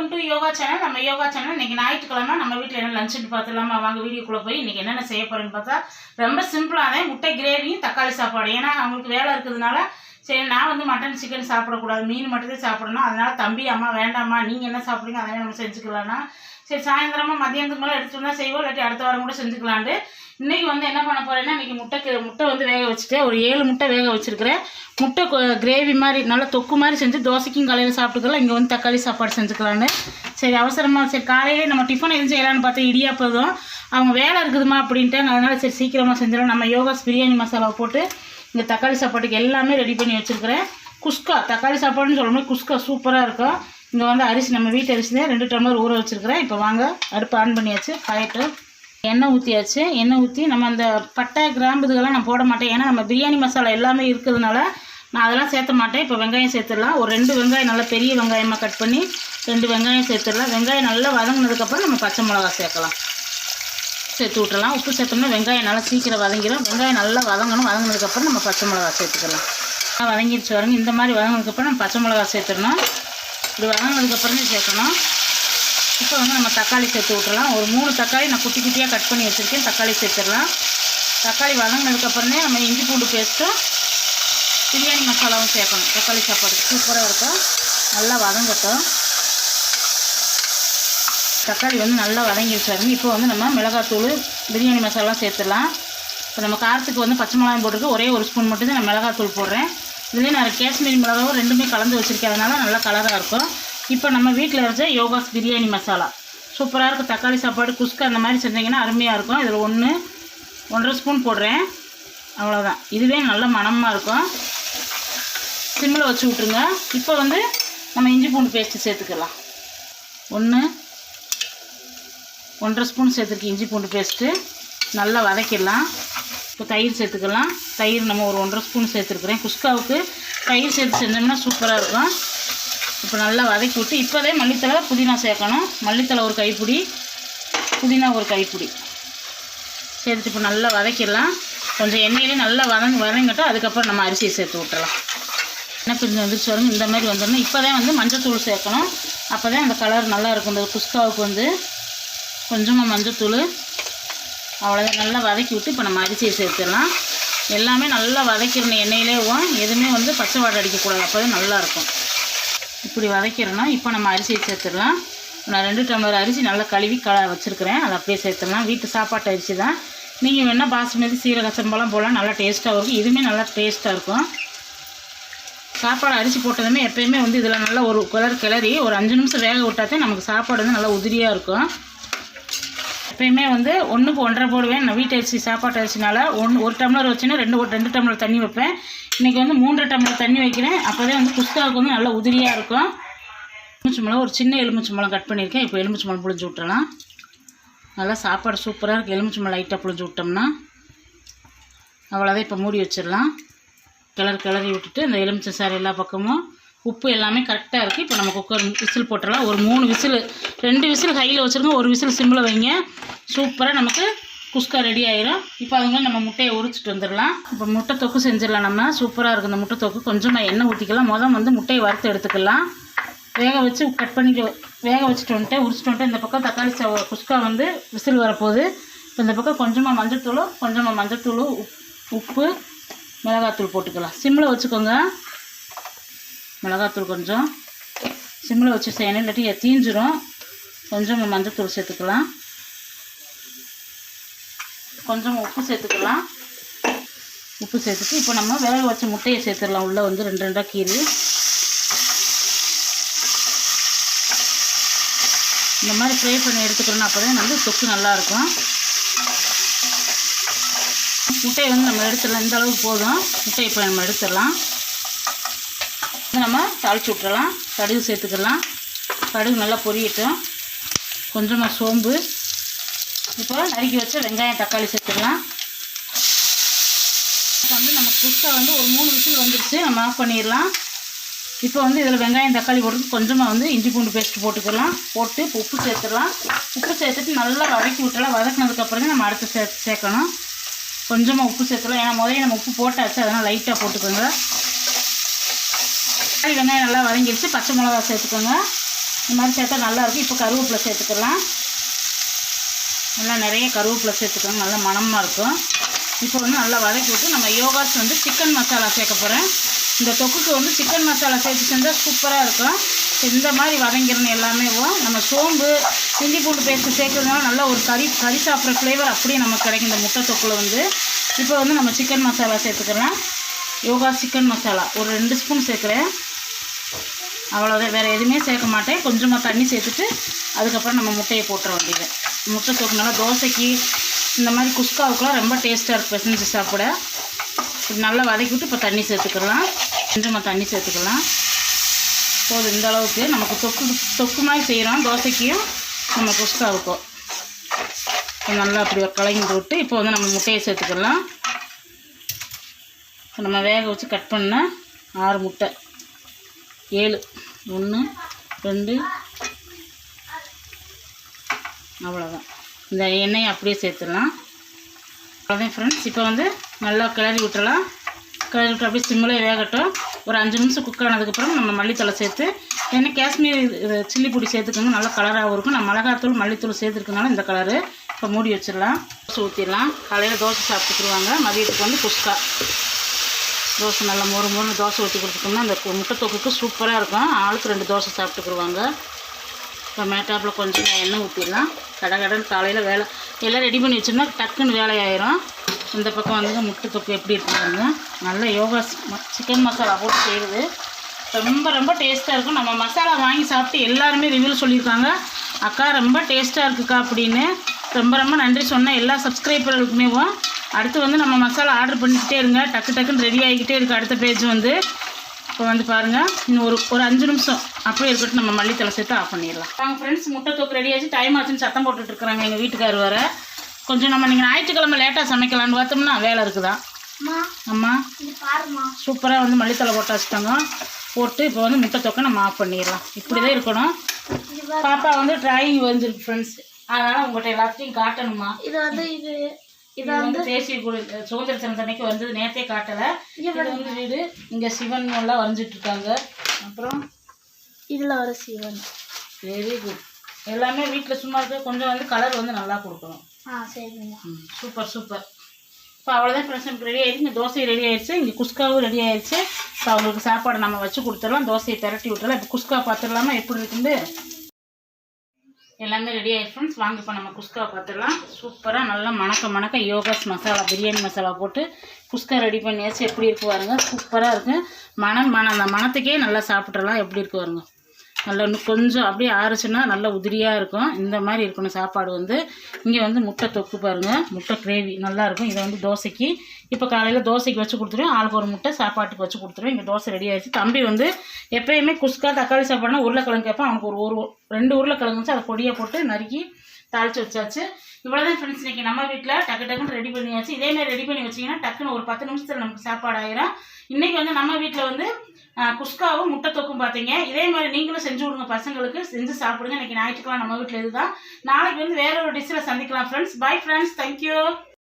Welcome to yoga channel நம்ம yoga channel இன்னைக்கு ஞாயிற்றுக்கிழமை நம்ம வீட்டில் என்ன லஞ்சுன்னு பார்த்துலாமா வாங்க வீடியோக்குள்ளே போய் இன்னைக்கு என்னென்ன செய்ய போறேன்னு பார்த்தா ரொம்ப சிம்பிளான முட்டை கிரேவியும் தக்காளி சாப்பாடு. ஏன்னா அவங்களுக்கு வேலை இருக்கிறதுனால சரி நான் வந்து மட்டன் சிக்கன் சாப்பிடக்கூடாது. மீன் மட்டும்தான் சாப்பிடணும். அதனால தம்பி அம்மா வேண்டாம்மா. நீங்கள் என்ன சாப்பிடுங்க அதே நம்ம செஞ்சுக்கலாம்னா. சரி சாயந்தரமாக மதியானத்துக்கு மேலே எடுத்துகிட்டு வந்தால் செய்வோம். இல்லாட்டி அடுத்த வாரம் கூட செஞ்சுக்கலான்ட்டு இன்றைக்கி வந்து என்ன பண்ண போகிறேன்னா இன்றைக்கி முட்டைக்கு முட்டை வந்து வேக வச்சுட்டு ஒரு ஏழு முட்டை வேக வச்சுருக்கிறேன். முட்டை கிரேவி மாதிரி நல்லா தொக்கு மாதிரி செஞ்சு தோசைக்கும் காலையில் சாப்பிட்டுக்கலாம். இங்கே வந்து தக்காளி சாப்பாடு செஞ்சுக்கலான்னு சரி அவசரமாக சரி காலையிலே நம்ம டிஃபன் எதுவும் செய்யலான்னு பார்த்தா இடியாப்பதும் அவங்க வேலை இருக்குதுமா அப்படின்ட்டாங்க. அதனால் சரி சீக்கிரமாக செஞ்சிடலாம். நம்ம யோகாஸ் பிரியாணி மசாலா போட்டு இந்த தக்காளி சாப்பாட்டுக்கு எல்லாமே ரெடி பண்ணி வச்சுருக்கிறேன். குஸ்கா தக்காளி சாப்பாடுன்னு சொல்லணும் குஸ்கா சூப்பராக இருக்கும். இங்கே வந்து அரிசி நம்ம வீட்டு அரிசி தான் ரெண்டு டம்ளர் ஊற வச்சுருக்கிறேன். இப்போ வாங்க அடுப்பு ஆன் பண்ணியாச்சு காயட்டும். எண்ணெய் ஊற்றியாச்சு எண்ணெய் ஊற்றி நம்ம அந்த பட்டை கிராம்பு இதுக்கெல்லாம் நான் போட மாட்டேன். ஏன்னா நம்ம பிரியாணி மசாலா எல்லாமே இருக்கிறதுனால நான் அதெல்லாம் சேர்த்த மாட்டேன். இப்போ வெங்காயம் சேர்த்துடலாம். ஒரு ரெண்டு வெங்காயம் நல்லா பெரிய வெங்காயமாக கட் பண்ணி ரெண்டு வெங்காயம் சேர்த்துடலாம். வெங்காயம் நல்லா வதங்கினதுக்கப்புறம் நம்ம பச்சை மிளகா சேர்க்கலாம். சேர்த்து விட்டுறலாம். உப்பு சேர்த்தோம்னா வெங்காயம் நல்லா சீக்கிரம் வதங்கிடும் வெங்காயம் நல்லா வதங்கணும். வதங்கினதுக்கப்புறம் நம்ம பச்சை மிளகா சேர்த்துக்கலாம். நல்லா வதங்கிடுச்சு வரங்க இந்த மாதிரி வதங்கினதுக்கப்புறம் நம்ம பச்சை மிளகா சேர்த்துடணும். இது வதங்கினதுக்கப்புறம் சேர்க்கணும். இப்போ வந்து நம்ம தக்காளி சேர்த்து விட்டுறலாம். ஒரு மூணு தக்காளி நான் குட்டி குட்டியாக கட் பண்ணி வச்சுருக்கேன். தக்காளி சேர்த்துடலாம். தக்காளி வதங்கினதுக்கப்புறமே நம்ம இஞ்சி பூண்டு பேஸ்ட்டும் பிரியாணி மசாலாவும் சேர்க்கணும். தக்காளி சாப்பாடு சூப்பராக இருக்கும். நல்லா வதங்கட்டும். தக்காளி வந்து நல்லா வதங்கிடுச்சு பாருங்க இப்போ வந்து நம்ம மிளகாத்தூள் பிரியாணி மசாலாம் சேர்த்துடலாம். இப்போ நம்ம காரத்துக்கு வந்து பச்சை மிளகாய் போட்டுருக்கு. ஒரே ஒரு ஸ்பூன் மட்டும் தான் நான் மிளகாத்தூள் போடுறேன். இதுலேயே நான் காஷ்மீரி மிளகாவும் ரெண்டுமே கலந்து வச்சுருக்கேன் நல்லா கலராக இருக்கும். இப்போ நம்ம வீட்டில் வச்ச யோகாஸ் பிரியாணி மசாலா. சூப்பராக இருக்கும். தக்காளி சாப்பாடு குஸ்கா அந்த மாதிரி செஞ்சிங்கன்னா அருமையாக இருக்கும். இதில் ஒன்று ஒன்றரை ஸ்பூன் போடுறேன். அவ்வளோதான் இதுவே நல்ல மணமாக இருக்கும். சிம்மில் வச்சு விட்ருங்க இப்போ வந்து நம்ம இஞ்சி பூண்டு பேஸ்ட்டு சேர்த்துக்கலாம். ஒன்று ஒன்றரை ஸ்பூன் சேர்த்துருக்கு இஞ்சி பூண்டு பேஸ்ட்டு. நல்லா வதக்கிடலாம். இப்போ தயிர் சேர்த்துக்கலாம். தயிர் நம்ம ஒரு ஒன்றரை ஸ்பூன் சேர்த்துருக்குறேன். குஸ்காவுக்கு தயிர் சேர்த்து செஞ்சோம்னா சூப்பராக இருக்கும். இப்போ நல்லா வதக்கி விட்டு இப்போதே மல்லித்தலை புதினா சேர்க்கணும். மல்லித்தலை ஒரு கைப்பிடி புதினா ஒரு கைப்பிடி. சேர்த்துட்டு இப்போ நல்லா வதக்கிடலாம். கொஞ்சம் எண்ணெயிலே நல்லா வதங்க வதங்கிட்டால் அதுக்கப்புறம் நம்ம அரிசியை சேர்த்து விட்டுறலாம் என்ன பிரிஞ்சு வந்துருச்சு வரும் இந்த மாதிரி வந்துடணும் இப்போ தான் வந்து மஞ்சத்தூள் சேர்க்கணும். அப்போ தான் அந்த கலர் நல்லா இருக்கும். இந்த குஸ்காவுக்கு வந்து கொஞ்சமாக மஞ்சத்தூள் அவ்வளோதான் நல்லா வதக்கி விட்டு இப்போ நம்ம அரிசியை சேர்த்துடலாம். எல்லாமே நல்லா வதக்கிடணும் எண்ணெயிலேவும் எதுவுமே வந்து பச்சை வாடை அடிக்கக்கூடாது. அப்போ தான் நல்லாயிருக்கும் இப்படி வதக்கிடணும் இப்போ நம்ம அரிசியை சேர்த்துடலாம். நான் ரெண்டு டம்ளர் அரிசி நல்லா கழுவி க வச்சுருக்கிறேன். அதை அப்படியே சேர்த்துடலாம். வீட்டு சாப்பாட்டு அரிசி தான். நீங்கள் வேணால் பாசுமதி சீரக சம்பளம் போடலாம். நல்லா டேஸ்ட்டாக இருக்கும். இதுவுமே நல்லா டேஸ்ட்டாக இருக்கும். சாப்பாடு அரிசி போட்டதுமே எப்போயுமே வந்து இதில் நல்லா ஒரு கலர் கிளறி ஒரு அஞ்சு நிமிஷம் வேக விட்டாத்தே நமக்கு சாப்பாடு வந்து நல்லா உதிரியாக இருக்கும். எப்பயுமே வந்து ஒன்றுக்கு ஒன்றரை போடுவேன். நான் வீட்டு அரிசி சாப்பாட்டு அரிசினால ஒன்று ஒரு டம்ளர் வச்சுன்னா ரெண்டு ஒரு ரெண்டு டம்ளர் தண்ணி வைப்பேன். இன்றைக்கி வந்து மூன்றரை டம்ளர் தண்ணி வைக்கிறேன். அப்போதே வந்து குஸ்காவுக்கு வந்து நல்லா உதிரியாக இருக்கும். எலுமிச்சம்பழம் ஒரு சின்ன எலுமிச்சம்பழம் கட் பண்ணியிருக்கேன். இப்போ எலுமிச்சம்பழம் புளிஞ்சு விட்டுறலாம். நல்லா சாப்பாடு சூப்பராக இருக்குது எலுமிச்சம்பழம் லைட்டாக புளிஞ்சு விட்டோம்னா. அவ்வளோதான் இப்போ மூடி வச்சிடலாம். கிளறு கிளறி விட்டுட்டு அந்த எலுமிச்சை சாறு எல்லா பக்கமும் உப்பு எல்லாமே கரெக்டாக இருக்குது இப்போ நம்ம குக்கர் விசில் போட்டுடலாம். ஒரு மூணு விசில் ரெண்டு விசில் கையில் வச்சுருங்க. ஒரு விசில் சிம்மில் வைங்க. சூப்பராக நமக்கு குஸ்கா ரெடி ஆயிரும். இப்போ அதுங்க நம்ம முட்டையை உரிச்சிட்டு வந்துடலாம். இப்போ முட்டை தொக்கு செஞ்சிடலாம் நம்ம. சூப்பராக இருக்கும் இந்த முட்டை தொக்கு. கொஞ்சமாக எண்ணெய் ஊற்றிக்கலாம் முதல் வந்து முட்டையை வறுத்து எடுத்துக்கலாம். வேக வச்சு கட் பண்ணிட்டு வேக வச்சுட்டு வந்துட்டு உரிச்சிட்டு வந்துட்டு இந்த பக்கம் தக்காளி சா குஸ்கா வந்து விசில் வரப்போகுது. இப்போ இந்த பக்கம் கொஞ்சமாக மஞ்சள் தூளும் கொஞ்சமாக மஞ்சத்தூள் உப் உப்பு மிளகாத்தூள் போட்டுக்கலாம். சிம்மில் வச்சுக்கோங்க. மிளகாத்தூள் கொஞ்சம். சிம்மில் வச்சு செய்யணும். இல்லாட்டி தீஞ்சிரும். கொஞ்சம் மஞ்சத்தூள் சேர்த்துக்கலாம். கொஞ்சம் உப்பு சேர்த்துக்கலாம். உப்பு சேர்த்துட்டு இப்போ நம்ம வேக வச்ச முட்டையை சேர்த்துடலாம். உள்ளே வந்து ரெண்டு ரெண்டாக கீரி இந்த மாதிரி ஃப்ரை பண்ணி எடுத்துக்கணும் அப்போ தான் வந்து தொக்கு நல்லாயிருக்கும் முட்டையை வந்து நம்ம எடுத்துடலாம். இந்த அளவுக்கு போதும். முட்டையை இப்போ நம்ம எடுத்துடலாம். நம்ம தாளித்து விட்டுறலாம். கடுகு சேர்த்துக்கலாம். கடுகு நல்லா பொரியட்டும். கொஞ்சமாக சோம்பு. இப்போ நறுக்கி வச்சு வெங்காயம் தக்காளி சேர்த்துக்கலாம். இப்போ வந்து நம்ம குஸ்கா வந்து ஒரு மூணு விசில் வந்துடுச்சு நம்ம ஆஃப் பண்ணிடலாம். இப்போ வந்து இதில் வெங்காயம் தக்காளி போட்டு கொஞ்சமாக வந்து இஞ்சி பூண்டு பேஸ்ட் போட்டுக்கலாம். போட்டு உப்பு சேர்த்துடலாம். உப்பு சேர்த்துட்டு நல்லா வதக்கி விட்டுலாம் வதக்கினதுக்கப்புறம் நம்ம அடுத்து சே சேர்க்கணும். கொஞ்சமாக உப்பு சேர்த்துலாம் ஏன்னா முதல்ல நம்ம உப்பு போட்டாச்சு. அதனால் லைட்டாக போட்டுக்கோங்க. தக்காளி வெங்காயம் நல்லா வதங்கிடுச்சு பச்சை மிளகா சேர்த்துக்கோங்க. இந்த மாதிரி சேர்த்தா நல்லாயிருக்கும் இப்போ கருவேப்பிலை சேர்த்துக்கலாம். நல்லா நிறைய கருவேப்பிலை சேர்த்துக்கோங்க. நல்லா மணமாக இருக்கும். இப்போ வந்து நல்லா வதக்கி விட்டு நம்ம யோகாஸ் வந்து சிக்கன் மசாலா சேர்க்க போகிறேன் இந்த தொக்குக்கு வந்து சிக்கன் மசாலா சேர்த்து செஞ்சால் சூப்பராக இருக்கும். இந்த மாதிரி வதங்கிடணும் எல்லாமே. நம்ம சோம்பு இஞ்சி பூண்டு பேஸ்ட்டு சேர்க்கறதுனால நல்லா ஒரு கறி கறி சாப்பிட்ற ஃப்ளேவர் அப்படியே நமக்கு கிடைக்கும். இந்த முட்டை தொக்கில் வந்து. இப்போ வந்து நம்ம சிக்கன் மசாலா சேர்த்துக்கலாம். யோகா சிக்கன் மசாலா. ஒரு ரெண்டு ஸ்பூன் சேர்க்குறேன். அவ்வளோதான் வேறு எதுவுமே சேர்க்க மாட்டேன். கொஞ்சமாக தண்ணி சேர்த்துட்டு அதுக்கப்புறம் நம்ம முட்டையை போட்டுற வேண்டியது. முட்டை தொக்குனால தோசைக்கு இந்த மாதிரி குஸ்காவுக்குலாம் ரொம்ப டேஸ்ட்டாக இருக்கும். பிசைஞ்சு சாப்பிட. நல்லா வதக்கி விட்டு இப்போ தண்ணி சேர்த்துக்கலாம். கொஞ்சமாக தண்ணி சேர்த்துக்கலாம். போதும் இந்த அளவுக்கு நமக்கு தொக்கு தொக்கு மாதிரி செய்கிறோம் தோசைக்கும் நம்ம குஸ்காவுக்கும். இப்போ நல்லா அப்படி ஒரு கலங்கி விட்டு இப்போ வந்து நம்ம முட்டையை சேர்த்துக்கலாம். இப்போ நம்ம வேக வச்சு கட் பண்ண ஆறு முட்டை. ஏழு. ஒன்று ரெண்டு. அவ்வளோதான் இந்த எண்ணெயை அப்படியே சேர்த்துடலாம். அவ்வளோதான் ஃப்ரெண்ட்ஸ் இப்போ வந்து நல்லா கிளறி விட்டுலாம் கிளறி விட்டு அப்படியே சிம்மில் வேகட்டும். ஒரு அஞ்சு நிமிஷம் குக் ஆனதுக்கப்புறம் நம்ம மல்லித்தலை சேர்த்து ஏன்னா காஷ்மீர் சில்லி பொடி சேர்த்துக்கோங்க நல்லா கலராகவும் இருக்கும். நான் மிளகாத்தூள் மல்லித்தூள் சேர்த்துருக்கனால இந்த கலரு இப்போ மூடி வச்சிடலாம். தோசை ஊற்றிடலாம் காலையில் தோசை சாப்பிட்டுக்குருவாங்க. மதியத்துக்கு வந்து குஸ்கா. தோசை நல்லா மொறு மொறு தோசை ஊற்றி கொடுத்துட்டோம்னா அந்த முட்டை தொக்குக்கு சூப்பராக இருக்கும். ஆளுக்கு ரெண்டு தோசை சாப்பிட்டுக்குருவாங்க. இப்போ மேட்டாப்பில் கொஞ்சம் எண்ணெய் ஊற்றிடலாம் கடை கடன் காலையில் வேலை எல்லாம் ரெடி பண்ணி வச்சோம்னா டக்குன்னு வேலையாயிரும். இந்த பக்கம் வந்து முட்டை தொக்கு எப்படி இருக்குங்க நல்ல யோகா சிக்கன் மசாலா போட்டு செய்யுது ரொம்ப ரொம்ப டேஸ்ட்டாக இருக்கும். நம்ம மசாலா வாங்கி சாப்பிட்டு எல்லாருமே ரிவ்யூ சொல்லியிருக்காங்க. அக்கா ரொம்ப டேஸ்ட்டாக இருக்குக்கா அப்படின்னு. ரொம்ப ரொம்ப நன்றி சொன்ன எல்லா சப்ஸ்கிரைபர்களுக்குமேவும் அடுத்து வந்து நம்ம மசாலா ஆர்டர் பண்ணிக்கிட்டே இருங்க. டக்கு டக்குன்னு ரெடி ஆகிக்கிட்டே இருக்குது அடுத்த பேஜ் வந்து. இப்போ வந்து பாருங்கள் இன்னும் ஒரு ஒரு அஞ்சு நிமிஷம். அப்படியே இருக்கட்டும். நம்ம மல்லித்தலை சேர்த்து ஆஃப் பண்ணிடலாம். வாங்க ஃப்ரெண்ட்ஸ் முட்டை தொக்கு ரெடி ஆச்சு. டைம் ஆச்சுன்னு சத்தம் போட்டுட்டு இருக்கிறாங்க எங்கள் வீட்டுக்கார் வர கொஞ்சம் நம்ம நீங்கள் ஞாயிற்றுக்கிழமை லேட்டாக சமைக்கலான்னு பார்த்தோம்னா வேலை இருக்குதா? அம்மா சூப்பராக வந்து மல்லித்தலை போட்டு வச்சுட்டாங்க. போட்டு இப்போ வந்து முட்டை தொக்கை நம்ம ஆஃப் பண்ணிடலாம். இப்படி தான் இருக்கணும். பாப்பா வந்து டிராயிங் வந்துருக்கு ஃப்ரெண்ட்ஸ் அதனால் உங்கள்கிட்ட எல்லாத்தையும் காட்டணுமா இது வந்து இது இது வந்து தேசிய குடி சுதந்திர அன்னைக்கு வந்தது நேத்தே காட்டலை. இது வந்து வீடு இங்கே சிவன் எல்லாம் வரைஞ்சிட்டு இருக்காங்க அப்புறம் இதுல வர சிவன். வெரி குட் எல்லாமே வீட்டில் சும்மா இருக்க. கொஞ்சம் வந்து கலர் வந்து நல்லா கொடுக்கணும். ஆ சரிங்க. சூப்பர் சூப்பர் இப்போ அவ்வளோதான் ஃப்ரெண்ட்ஸ் நமக்கு ரெடி ஆயிடுச்சு இங்கே தோசை ரெடி ஆயிடுச்சு. இங்கே குஸ்காவும் ரெடி ஆயிடுச்சு. இப்போ அவங்களுக்கு சாப்பாடு நம்ம வச்சு கொடுத்துடலாம். தோசையை திரட்டி விட்டுறலாம் இப்போ குஸ்கா பார்த்துடலாமா எப்படி இருக்குது எல்லாமே ரெடி ஆயிடுச்சு ஃப்ரெண்ட்ஸ் வாங்க இப்போ நம்ம குஸ்கா பார்த்துடலாம். சூப்பராக நல்லா மணக்க மணக்க யோகாஸ் மசாலா பிரியாணி மசாலா போட்டு குஸ்கா ரெடி பண்ணியாச்சு. எப்படி இருக்கு பாருங்க. சூப்பராக இருக்குது மணம் மணம். அந்த மனத்துக்கே நல்லா சாப்பிட்றலாம் எப்படி இருக்கு பாருங்க. நல்லா இன்னும் கொஞ்சம் அப்படியே ஆறுச்சுன்னா நல்லா உதிரியாக இருக்கும். இந்த மாதிரி இருக்கணும் சாப்பாடு வந்து. இங்கே வந்து முட்டை தொக்கு பாருங்கள் முட்டை கிரேவி நல்லாயிருக்கும் இதை வந்து தோசைக்கு இப்போ காலையில் தோசைக்கு வச்சு கொடுத்துருவேன். ஆளுக்கு ஒரு முட்டை சாப்பாட்டுக்கு வச்சு கொடுத்துருவேன். இங்கே தோசை ரெடி ஆகிடுச்சு தம்பி வந்து எப்பயுமே குஸ்கா தக்காளி சாப்பாடுனா உருளைக்கிழங்கு கேட்பான். அவனுக்கு ஒரு ஒரு ரெண்டு உருளைக்கிழங்கு வச்சு அதை பொடியை போட்டு நறுக்கி தாளித்து வச்சாச்சு. இவ்வளோதான் ஃப்ரெண்ட்ஸ் இன்னைக்கு நம்ம வீட்டில் டக்கு டக்குன்னு ரெடி பண்ணியாச்சு. இதே மாதிரி ரெடி பண்ணி வச்சிங்கன்னா டக்குன்னு ஒரு பத்து நிமிஷத்தில் நமக்கு சாப்பாடு ஆயிரும். இன்றைக்கி வந்து நம்ம வீட்டில் வந்து குஷ்காவும் குஸ்காவும் முட்டை தொக்கும் பார்த்தீங்க. இதே மாதிரி நீங்களும் செஞ்சு விடுங்க பசங்களுக்கு. செஞ்சு சாப்பிடுங்க. இன்னைக்கு ஞாயிற்றுக்கிழமை நம்ம வீட்டில் இதுதான். நாளைக்கு வந்து வேற ஒரு டிஷ்ஷில் சந்திக்கலாம் ஃப்ரெண்ட்ஸ் பை ஃப்ரெண்ட்ஸ் தேங்க்யூ